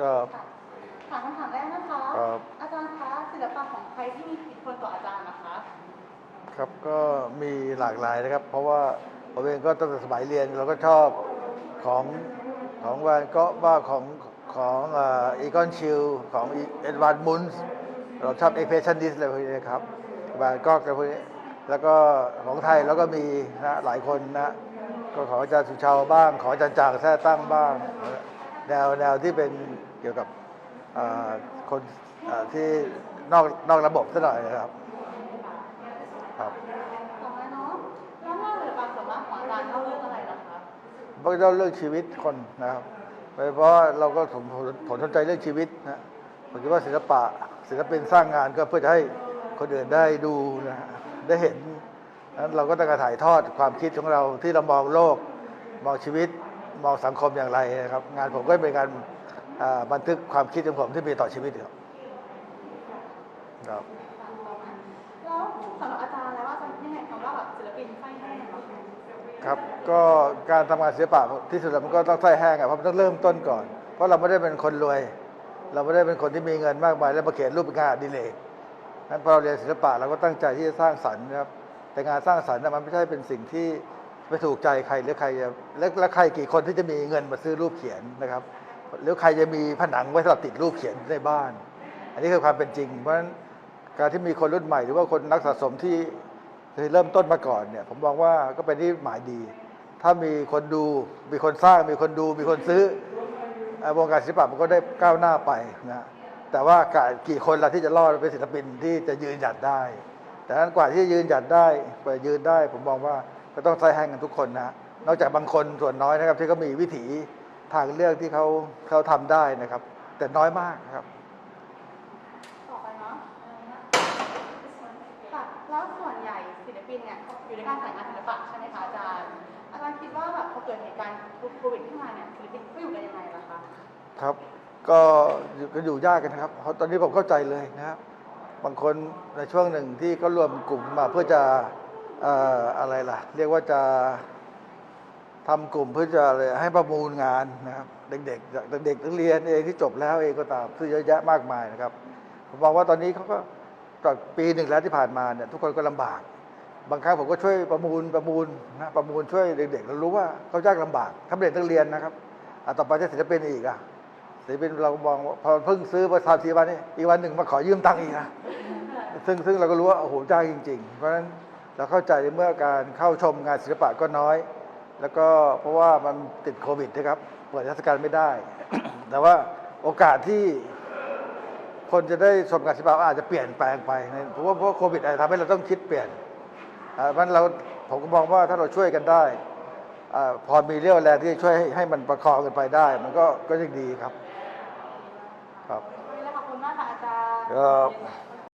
ก็ถามคำถามแรกนะคะ ครับ อาจารย์คะศิลปะของใครที่มีอิทธิพลต่ออาจารย์นะคะครับก็มีหลากหลายนะครับ เพราะว่าผมเองก็ตั้งแต่สมัยเรียนเราก็ชอบของของแวนก็ว่าของของอีกอนชิลของเอ็ดวาร์ดมุนส์เราชอบเอ็กเพรสชันดิสอะไรพวกนี้นะครับแวนก็อะไรพวกนี้แล้วก็ของไทยเราก็มีนะหลายคนนะก็ของอาจารย์สุชาวบ้าง ของอาจารย์จางแท้ตั้งบ้าง แนวแนวที่เป็นเกี่ยวกับอ่าคนอ่าที่นอกนอกระบบซะหน่อยนะครับครับต่อมาเนาะแล้วงานศิลปะส่วนมากของอาจารย์เล่าเรื่องอะไรนะคะเพราะเราเรื่องชีวิตคนนะครับโดยเฉพราะเราก็สนผลสนใจเรื่องชีวิตนะผมคิดว่าศิลปะศิลปินสร้างงานก็เพื่อจะให้คนอื่นได้ดูนะฮะได้เห็นนั้นเราก็ต้องการถ่ายทอดความคิดของเราที่เรามองโลกมองชีวิต มองสังคมอย่างไรนะครับ งานผมก็เป็นการอ่าบันทึกความคิดของผมที่มีต่อชีวิตครับครับแล้วสำหรับอาจารย์แล้วอาจารย์คิดยังไงคำว่าแบบศิลปินไฟแห้งอะคะครับก็การทำงานศิลปะที่สุดแล้วมันก็ต้องไส้แห้งอะเพราะมันต้องเริ่มต้นก่อน เพราะเราไม่ได้เป็นคนรวย เราไม่ได้เป็นคนที่มีเงินมากมายแล้วมาเขียนรูปเป็นงานอดิเรกนั้นพอเราเรียนศิลปะเราก็ตั้งใจที่จะสร้างสรรค์นะครับแต่งานสร้างสรรค์น่ะมันไม่ใช่เป็นสิ่งที่ ไปถูกใจใครหรือใครจะแล้วแล้วใครกี่คนที่จะมีเงินมาซื้อรูปเขียนนะครับ หรือใครจะมีผนังไว้สำหรับติดรูปเขียนในบ้าน อันนี้คือความเป็นจริง เพราะฉะนั้นการที่มีคนรุ่นใหม่ หรือว่าคนนักสะสมที่เคยเริ่มต้นมาก่อนเนี่ย ผมมองว่าก็เป็นที่หมายดี ถ้ามีคนดูมีคนสร้างมีคนดูมีคนซื้อวงการศิลปะมันก็ได้ก้าวหน้าไปนะแต่ว่ากกี่คนละที่จะรอดเป็นศิลปินที่จะยืนหยัดได้ แต่นั้นกว่าที่จะยืนหยัดได้กว่าจะยืนได้ ผมมองว่า ก็ต้องใส่แห้งกันทุกคนนะนอกจากบางคนส่วนน้อยนะครับ ที่เขามีวิถีทางเลือกที่เขาเขาทำได้นะครับ แต่น้อยมากนะครับต่อไปเนาะค่ะแล้วส่วนใหญ่ศิลปินเนี่ยอยู่ในการสายงานศิลปะใช่ไหมคะอาจารย์อาจารย์คิดว่าแบบพอเกิดเหตุการณ์โควิดขึ้นมาเนี่ยศิลปินเขาอยู่กันยังไงล่ะคะครับ ก็อยู่ก็อยู่ยากกันนะครับเพราะตอนนี้ผมเข้าใจเลยนะครับบางคนในช่วงหนึ่งที่ก็รวมกลุ่มมาเพื่อจะเอะไรล่ะ เรียกว่าจะทำกลุ่มเพื่อจะให้ประมูลงานนะครับ เด็กๆเด็กๆนักเรียนเองที่จบแล้วเองก็ตามซึ่งเยอะแยะมากมายนะครับผมมองว่าตอนนี้เขาก็ต่อปีหนึ่งแล้วที่ผ่านมาเนี่ยทุกคนก็ลำบาก บางครั้งผมก็ช่วยประมูลประมูลนะประมูลช่วยเด็กๆเรารู้ว่าเขายากลำบากถ้าเด็กนักเรียนนะครับอะต่อไปจะศิลปินอีกอะศิลปินเรามองว่าพอเพิ่งซื้อมาทำทีวันนี้อีกวันหนึ่งมาขอยืมตังค์อีกนะซึ่งซึ่งเราก็รู้ว่าโอ้โหยากจริง ๆ เพราะฉะนั้น เราเข้าใจเมื่อการเข้าชมงานศิลปะก็น้อย แล้วก็เพราะว่ามันติดโควิดนะครับเปิดเทศกาลไม่ได้ แต่ว่าโอกาสที่คนจะได้ชมการศิลปะอาจจะเปลี่ยนแปลงไปนะเพราะว่าเพราะโควิดอาจจะทำให้เราต้องคิดเปลี่ยนอ่าเพราะฉะนั้นเราผมก็มองว่าถ้าเราช่วยกันได้อาพอมีเรี่ยวแรงที่จะช่วยให้ให้มันประคองกันไปได้ มันก็ก็ยิ่งดีครับ ครับวันนี้ขอบคุณมากค่ะอาจารย์ครับ